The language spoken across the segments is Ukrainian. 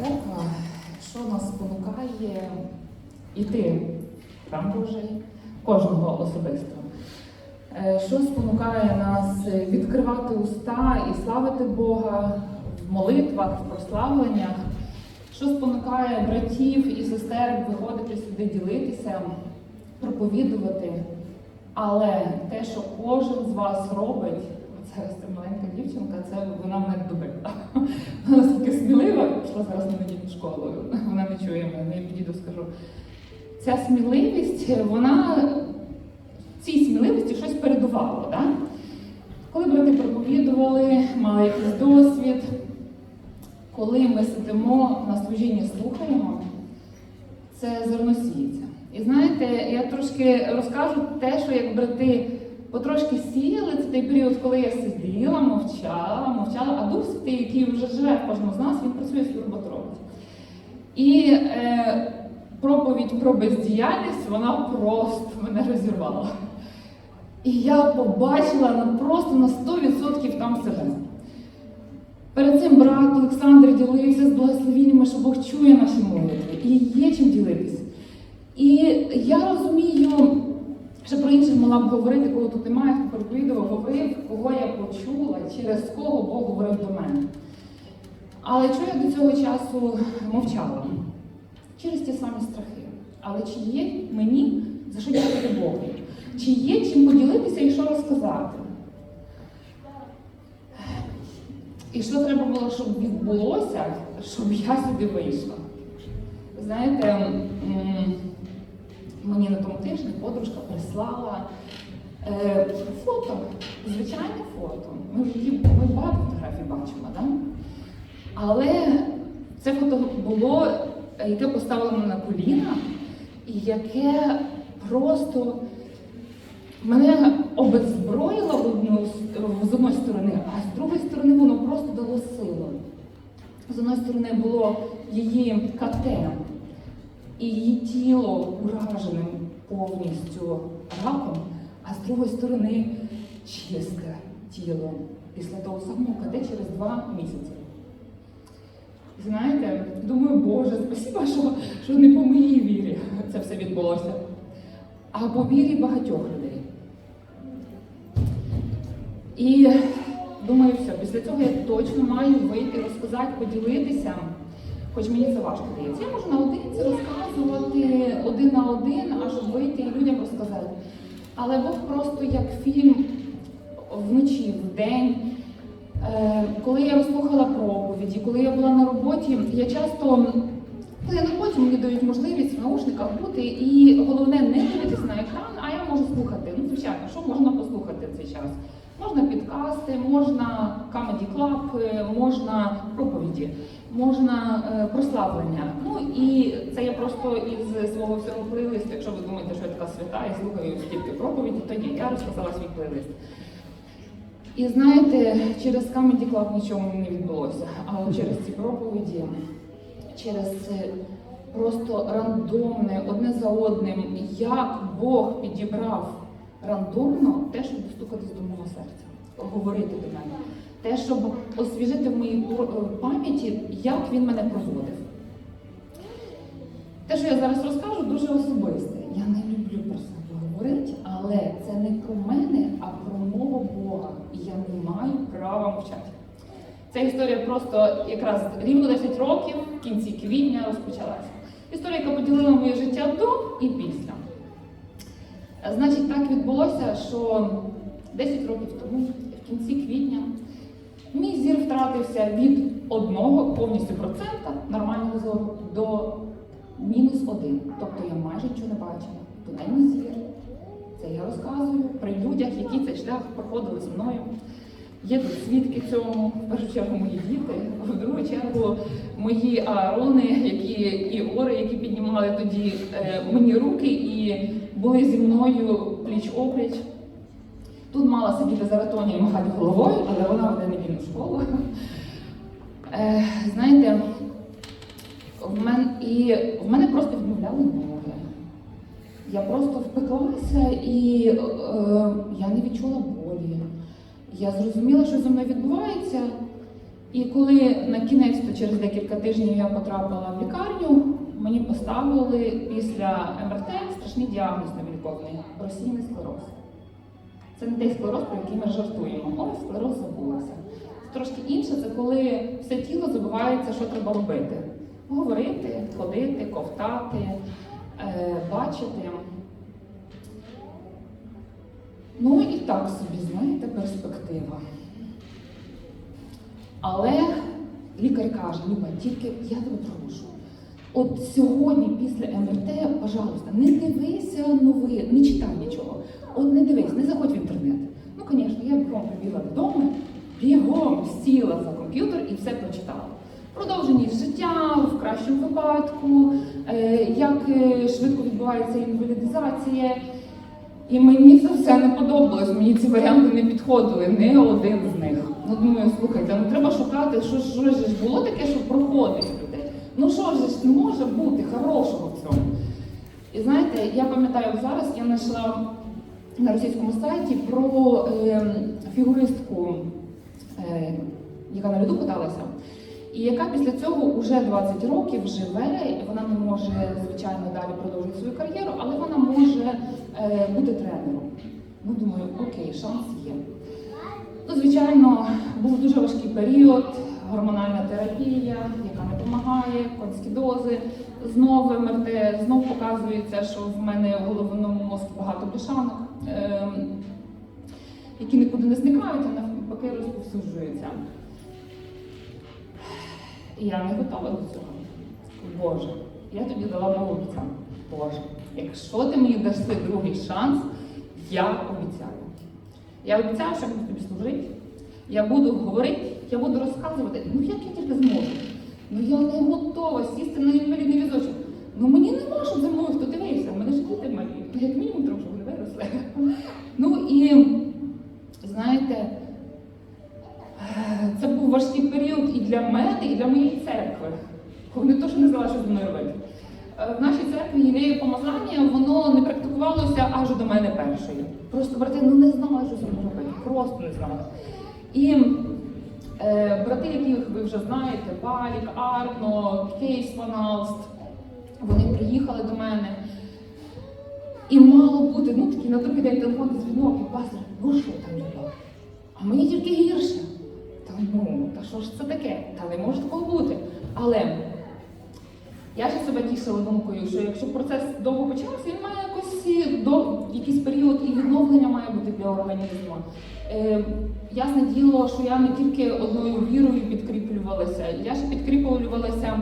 церква, що нас спонукає йти в храм Божий, кожного особисто. Е, Що спонукає нас відкривати уста і славити Бога в молитвах, в прославленнях, що спонукає братів і сестер виходити сюди, ділитися, проповідувати. Але те, що кожен з вас робить, зараз ця маленька дівчинка, це вона мене добила. Вона настільки смілива, пішла зараз на недільну школу, вона не чує мене, я підійду скажу. Ця сміливість, вона цій сміливості щось передувало. Да? Коли брати проповідували, мали якийсь досвід, коли ми сидимо на служінні, слухаємо, це зерно сіється. І знаєте, я трошки розкажу те, що як брати потрошки сіяли, це той період, коли я сиділа, мовчала, мовчала, а Дух Святий, який вже живе в кожному з нас, він працює свою роботу робить. І е, проповідь про бездіяльність, вона просто мене розірвала. І я побачила ну, просто на 100% там себе. Перед цим брат Олександр ділився з благословіннями, що Бог чує наші молитви і є чим ділитися. І я розумію, що про інших могла б говорити, кого тут немає, хто проповідував, говорив, кого я почула, через кого Бог говорив до мене. Але чого я до цього часу мовчала? Через ті самі страхи. Але чи є мені за що дякувати Богу? Чи є чим поділитися і що розказати? І що треба було, щоб відбулося, щоб я сюди вийшла? Знаєте, мені на тому тижні подружка прислала е, фото, звичайне фото. Ми ми багато фотографій бачимо, да? але це фото було, яке поставило на коліна, і яке просто мене обезброїло в одну з одної сторони, а з другої сторони воно просто дало силу. З одної сторони було її КТ, і її тіло ураженим повністю раком, а з другої сторони чисте тіло після того самого КТ через два місяці. Знаєте, думаю, Боже, спасіба, що, що не по моїй вірі це все відбулося, а по вірі багатьох людей. І думаю, все, після цього я точно маю вийти, розказати, поділитися, хоч мені це важко дається. Я можу наодинці розказувати один на один, а щоб вийти і людям розказати. Але Бог просто як фільм вночі, вдень. Е, Коли я розслухала проповіді, коли я була на роботі, я часто, коли я на роботі мені дають можливість в наушниках бути, і головне не дивитися на екран, а я можу слухати. Ну, звичайно, що можна послухати в цей час? Можна підкасти, можна Comedy Club, е, можна проповіді, можна е, прославлення. Ну і це я просто із свого всього плейлисту, якщо ви думаєте, що я така свята і слухаю стільки проповіді, то я розказала свій плейлист. І знаєте, через Comedy Club нічого не відбулося, а от через ці проповіді, через це просто рандомне, одне за одним, як Бог підібрав рандомно те, щоб достукатись до мого серця, говорити до мене, те, щоб освіжити в моїй е, пам'яті, як він мене проводив. Те, що я зараз розкажу, дуже особисте. Я не люблю про себе говорити, але це не про мене, а про мого Бога. І я не маю права мовчати. Ця історія просто якраз рівно 10 років, в кінці квітня розпочалася. Історія, яка поділила моє життя до і після. Е, Значить, так відбулося, що 10 років тому, в кінці квітня, мій зір втратився від одного повністю процента нормального зору до мінус один. Тобто я майже нічого не бачила. Тунельний зір. Це я розказую при людях, які цей шлях проходили зі мною. Є тут свідки цьому, в першу чергу мої діти, в другу чергу мої аарони, які і ори, які піднімали тоді е, мені руки і були зі мною пліч опліч. Тут мала сидіти Заратоні і махати головою, але вона веде недільну школу. Е, знаєте, в мене, і в мене просто відмовляли ноги. Я просто впеклася і е, я не відчула болі. Я зрозуміла, що зі мною відбувається. І коли на кінець, то через декілька тижнів я потрапила в лікарню, мені поставили після МРТ страшний діагноз невиліковний розсійний склероз. Це не той склероз, про який ми жартуємо. Ой, склероз забулася. Трошки інше це коли все тіло забувається, що треба робити. Говорити, ходити, ковтати, е, бачити. Ну і так собі, знаєте, перспектива. Але лікар каже, Люба, тільки я тебе прошу. От сьогодні після МРТ, пожалуйста, не дивися новини, не читай нічого. От не дивись, не заходь в інтернет. Ну, звісно, я бігом прибігла додому, бігом сіла за комп'ютер і все прочитала. Продовження життя в кращому випадку, е, як е, швидко відбувається інвалідизація. І мені це все не подобалось, мені ці варіанти не підходили, не один з них. Ну думаю, слухайте, ну треба шукати, що, що ж було таке, що проходить людей. Ну що ж не може бути хорошого в цьому? І знаєте, я пам'ятаю зараз, я знайшла на російському сайті про е, фігуристку, е, яка на льоду каталася, і яка після цього вже 20 років живе, і вона не може, звичайно, далі продовжувати свою кар'єру, але вона може бути тренером. Ну, думаю, окей, шанс є. Ну, звичайно, був дуже важкий період, гормональна терапія, яка не допомагає, конські дози, знов МРТ, знов показується, що в мене в головному мозку багато бляшанок, ем, які нікуди не зникають, а навпаки розповсюджуються. Я не готова до цього. Боже, я тобі дала обіцянку. Боже, якщо ти мені даси другий шанс, я обіцяю. Я обіцяю, що я буду тобі служити. Я буду говорити, я буду розказувати, ну як я тільки зможу. Ну я не готова сісти на інвалідний візочок. Ну мені нема, щоб за мною хто дивився, мене ж діти малі. Ну, Як мінімум трохи вони виросли. Ну і знаєте, це був важкий період і для мене, і для моєї церкви. Вони теж не знали, що зі мною робити. Е, В нашій церкві єлеє помазання, воно не практикувалося аж до мене першої. Просто брати ну не знали, що з ним робити. Просто не знали. І е, брати, яких ви вже знаєте, Валік, Арно, Кейс Ваналст, вони приїхали до мене. І мало бути, ну такий на другий день телефон дзвінок, і пастор, ну що там Люба? А мені тільки гірше. Та ну, та що ж це таке? Та не може такого бути. Але я ще себе тішила думкою, що якщо процес довго почався, він має якось до якийсь період і відновлення має бути для організму. Е, ясне діло, що я не тільки одною вірою підкріплювалася, я ще підкріплювалася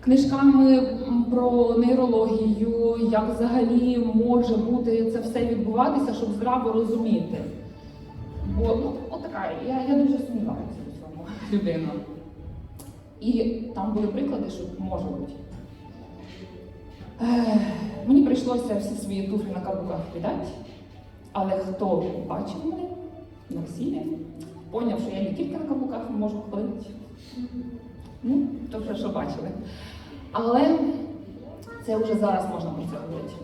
книжками про нейрологію, як взагалі може бути це все відбуватися, щоб здраво розуміти. Бо ну, отака, я, я дуже сумніваюся у цьому людина. І там були приклади, що може бути. Мені прийшлося всі свої туфлі на каблуках віддати, але хто бачив мене на весіллі, поняв, що я не тільки на каблуках можу ходити. Ну, то вже що бачили. Але це вже зараз можна про це говорити.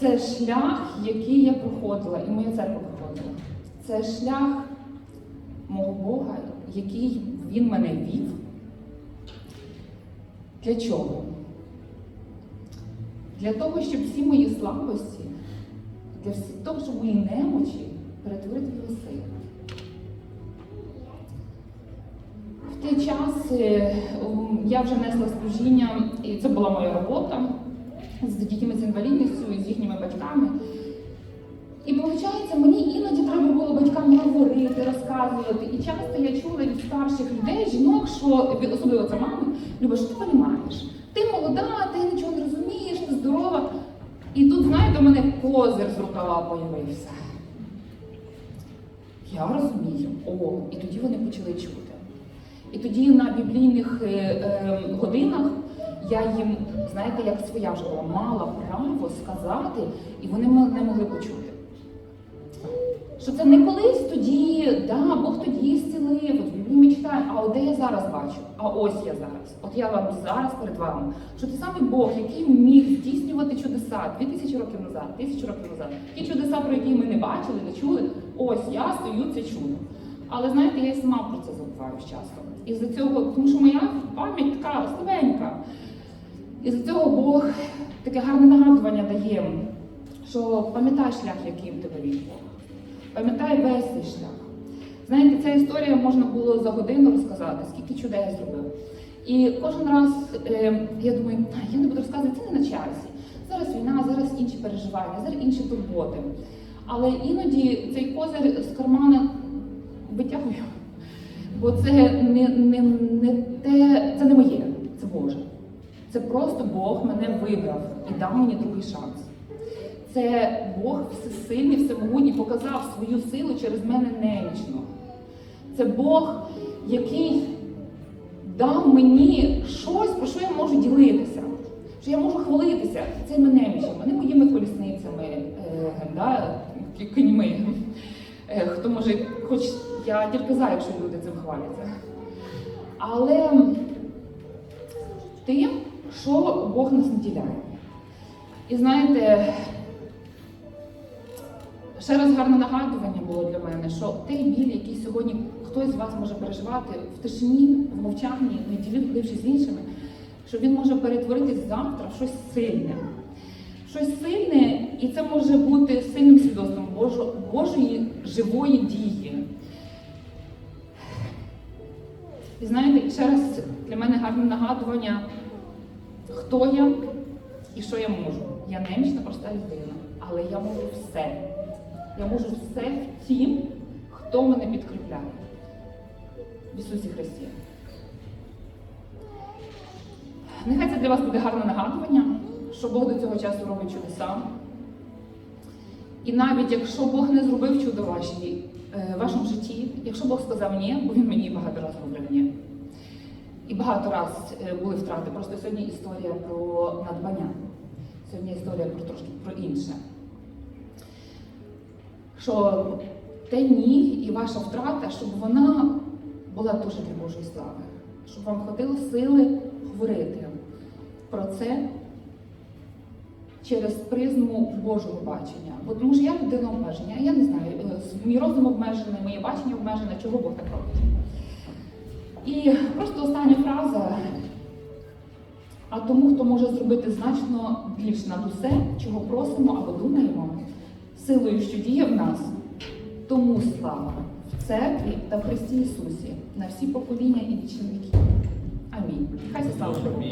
Це шлях, який я проходила, і моя церква проходила. Це шлях мого Бога, який він мене вів. Для чого? Для того, щоб всі мої слабості, для того, щоб мої немочі перетворити його силу. В той час е, я вже несла служіння, і це була моя робота з дітьми з інвалідністю і з їхніми батьками. І виходить, мені іноді треба було батькам говорити, розказувати. І часто я чула від старших людей, жінок, що особливо це мами, Люба, що ти розумієш? Ти молода, ти нічого не розумієш, ти здорова. І тут, знаєте, у мене козир з рукава появився. Я розумію. О, і тоді вони почали чути. І тоді на біблійних е, е, годинах я їм, знаєте, як своя була, мала право сказати, і вони не могли почути. Що це не колись тоді, да, Бог тоді зцілив, ми читаємо, а от де я зараз бачу? А ось я зараз. От я вам зараз перед вами. Що ти саме Бог, який міг здійснювати чудеса 2000 років назад, тисячу років назад, ті чудеса, про які ми не бачили, не чули, ось я стою це чудо. Але знаєте, я і сама про це забуваю часто. І за цього, тому що моя пам'ять така слабенька. І за цього Бог таке гарне нагадування дає, що пам'ятай шлях, яким тебе вів Бог. Пам'ятай весь цей шлях. Знаєте, ця історія можна було за годину розказати, скільки чудес зробив. І кожен раз е, я думаю, я не буду розказувати, це не на часі. Зараз війна, зараз інші переживання, зараз інші турботи. Але іноді цей козир з кармана витягую, бо це не, не, не те, це не моє, це Боже. Це просто Бог мене вибрав і дав мені другий шанс. Це Бог всесильний, всемогутній показав свою силу через мене немічно. Це Бог, який дав мені щось, про що я можу ділитися, що я можу хвалитися цими немічами, не моїми колісницями, е, да, кіньми. Е, хто може, хоч я тільки за, якщо люди цим хваляться. Але тим, що Бог нас наділяє. І знаєте, ще раз гарне нагадування було для мене, що той біль, який сьогодні хтось з вас може переживати в тишині, в мовчанні, не ділившись з іншими, що він може перетворитись завтра в щось сильне. Щось сильне, і це може бути сильним свідоцтвом Божо- Божої живої дії. І знаєте, ще раз для мене гарне нагадування, хто я і що я можу. Я немічна проста людина, але я можу все. Я можу все в тім, хто мене підкріпляє. В Ісусі Христі. Нехай це для вас буде гарне нагадування, що Бог до цього часу робить чудеса. І навіть якщо Бог не зробив чудо в е, вашому житті, якщо Бог сказав ні, бо він мені багато разів говорив ні. І багато раз е, були втрати. Просто сьогодні історія про надбання. Сьогодні історія про трошки про інше. Що те ні і ваша втрата, щоб вона була дуже для Божої слави, щоб вам хватило сили говорити про це через призму Божого бачення. Бо тому що я людина обмеження, я не знаю, е, мій розум обмежений, моє бачення обмежене, чого Бог так робить. І просто остання фраза. А тому, хто може зробити значно більш над усе, чого просимо або думаємо, силою, що діє в нас, тому слава в церкві та в Христі Ісусі на всі покоління і вічні віки. Амінь. Хай слава Богу.